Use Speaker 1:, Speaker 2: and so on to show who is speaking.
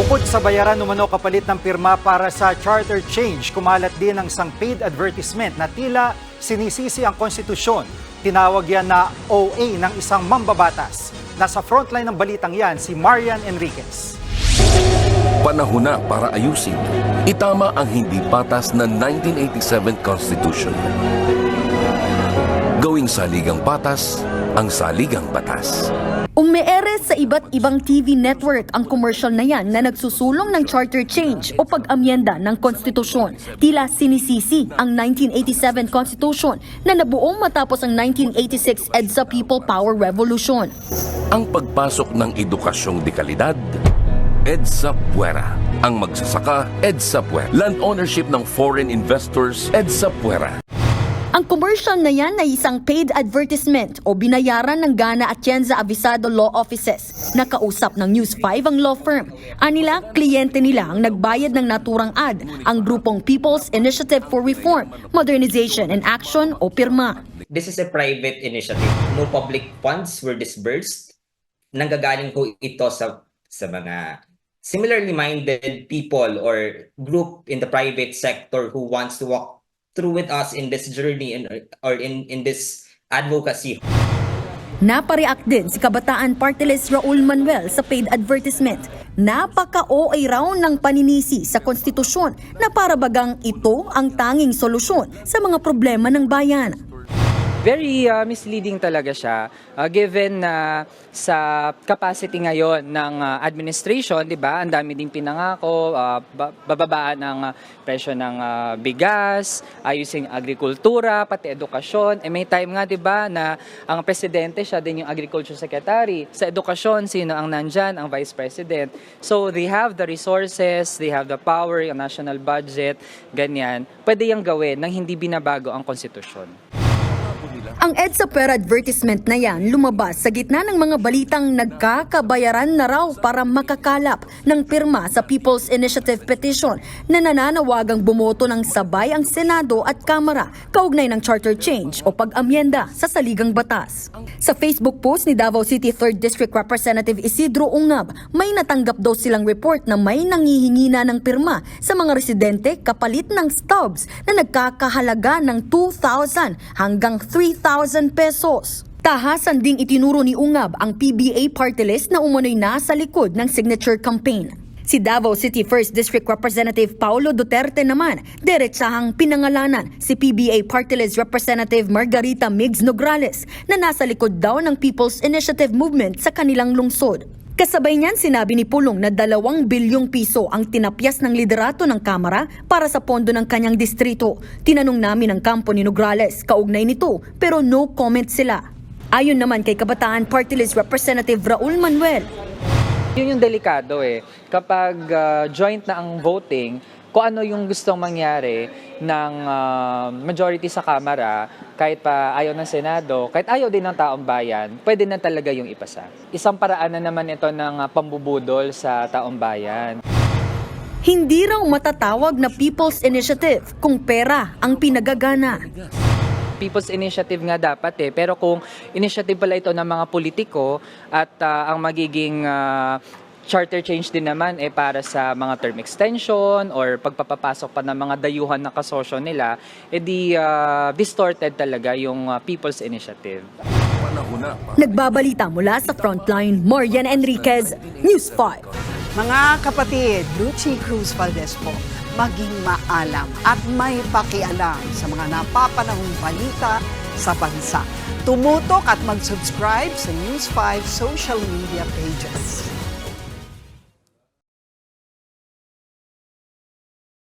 Speaker 1: Bukod sa bayaran umano kapalit ng pirma para sa charter change, kumalat din ang isang paid advertisement na tila sinisisi ang konstitusyon. Tinawag yan na OA ng isang mambabatas. Nasa frontline ng balitang yan si Marian Enriquez.
Speaker 2: Panahon na para ayusin. Itama ang hindi patas na 1987 Constitution. Gawing saligang patas ang saligang batas.
Speaker 3: Umeere sa iba't ibang TV network ang commercial na yan na nagsusulong ng charter change o pag-amyenda ng konstitusyon. Tila sinisisi ang 1987 Constitution na nabuong matapos ang 1986 EDSA People Power Revolution.
Speaker 2: Ang pagpasok ng edukasyong de kalidad, EDSA Puera. Ang magsasaka, EDSA Puera. Land ownership ng foreign investors, EDSA Puera.
Speaker 3: Ang commercial na yan ay isang paid advertisement o binayaran ng Gana Atienza Avisado Law Offices. Nakausap ng News 5 ang law firm. Anila, kliyente nila ang nagbayad ng naturang ad, ang grupong People's Initiative for Reform, Modernization and Action o PIRMA.
Speaker 4: This is a private initiative. No public funds were disbursed. Nanggagaling po ito sa sa mga similarly minded people or group in the private sector who wants to walk through with us in this journey in, or in in this advocacy.
Speaker 3: Napareact din si Kabataan Party List Raul Manuel sa paid advertisement. Napaka-OA raw ng paninisi sa konstitusyon na para bagang ito ang tanging solusyon sa mga problema ng bayan.
Speaker 5: Very uh, misleading talaga siya uh, given na sa capacity ngayon ng uh, administration, 'di ba? Ang dami ding pinangako, uh, ba- bababaan ng uh, presyo ng uh, bigas, ayusin ang agrikultura, pati edukasyon. Eh may time nga 'di ba na ang presidente siya din yung agriculture secretary. Sa edukasyon sino ang nandyan? Ang vice president. So they have the resources, they have the power, yung national budget, ganyan. Pwede yung gawin nang hindi binabago ang konstitusyon.
Speaker 3: Ang EDSA per advertisement na yan lumabas sa gitna ng mga balitang nagkakabayaran na raw para makakalap ng pirma sa People's Initiative Petition na nananawagang bumoto ng sabay ang Senado at Kamara kaugnay ng charter change o pag-amyenda sa saligang batas. Sa Facebook post ni Davao City 3rd District Representative Isidro Ungab, may natanggap daw silang report na may nangihingi na ng pirma sa mga residente kapalit ng stubs na nagkakahalaga ng 2,000 hanggang 3,000 pesos. Tahasan ding itinuro ni Ungab ang PBA party list na umano'y nasa likod ng signature campaign. Si Davao City 1st District Representative Paulo Duterte naman, diretsahang pinangalanan si PBA Party List Representative Margarita Migs Nograles na nasa likod daw ng People's Initiative Movement sa kanilang lungsod. Kasabay niyan sinabi ni Pulong na dalawang bilyong piso ang tinapyas ng liderato ng Kamara para sa pondo ng kanyang distrito. Tinanong namin ang kampo ni Nograles kaugnay nito pero no comment sila. Ayon naman kay Kabataan Party List Representative Raul Manuel,
Speaker 5: Yun yung delikado eh. Kapag ah, joint na ang voting, kung ano yung gustong mangyari ng ah, majority sa Kamara, kahit pa ayaw ng Senado, kahit ayaw din ng taong bayan, pwede na talaga yung ipasa. Isang paraan na naman ito ng ah, pambubudol sa taong bayan.
Speaker 3: hindi raw matatawag na People's Initiative kung pera ang pinagagana.
Speaker 5: People's Initiative nga dapat eh. Pero kung initiative pala ito ng mga politiko at ah, ang magiging ah, charter change din naman eh para sa mga term extension or pagpapapasok pa ng mga dayuhan na kasosyo nila, edi ah, distorted talaga yung ah, People's Initiative.
Speaker 3: Nagbabalita mula sa Frontline, Marian Enriquez, News 5.
Speaker 6: Mga kapatid, Lucy Cruz Valdez po, maging maalam at may pakialam sa mga napapanahong balita sa bansa. Tumutok at mag-subscribe sa News 5 social media pages.